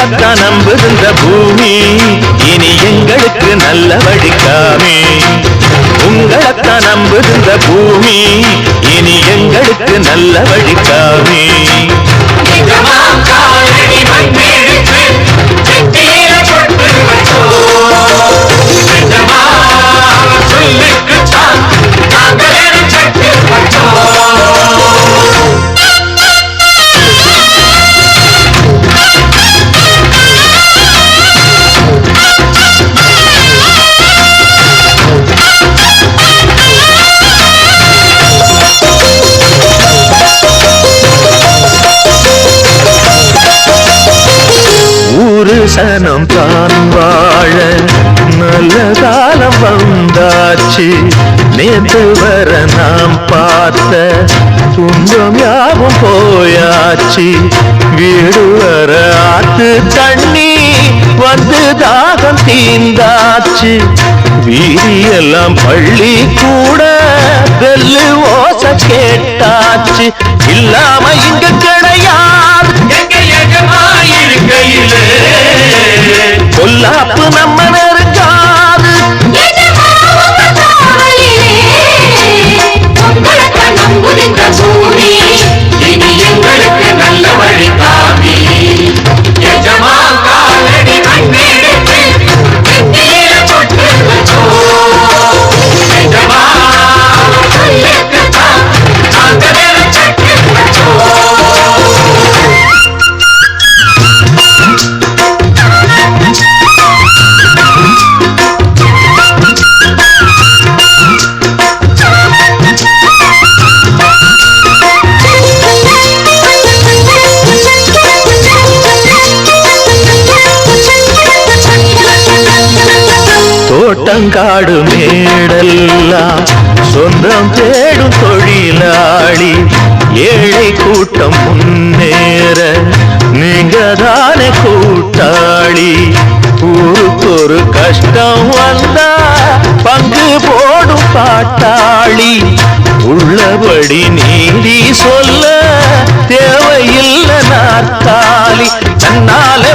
உங்களைத்தான் நம்புகின்ற பூமி இனி எங்களுக்கு நல்ல வழிக்காமே. உங்களைத்தான் நம்புகின்ற பூமி இனி எங்களுக்கு நல்ல வழிக்காமே. சனம் தான் வாழ நல்ல காலம் வந்தாச்சு. நேற்று வர நாம் பார்த்த துன்பம் யாவும் போயாச்சு. வீடு வர ஆத்து தண்ணி வந்து தாகம் தீந்தாச்சு வீதியெல்லாம் பள்ளி கூட வெல்லு ஓச கேட்டாச்சு. இல்லாம இங்க பொல்லாப்பு தங்காடு மேடெல்லாம் சொந்தம் தேடும் தொழிலாளி ஏழை கூட்டம் முன்னேற நீங்க தானே கூட்டாளி. ஊருக்கொரு கஷ்டம் வந்தா பங்கு போடும் பாட்டாளி. உள்ளபடி நீதி சொல்ல தேவையில்லை நாற்காலி. தன்னாலே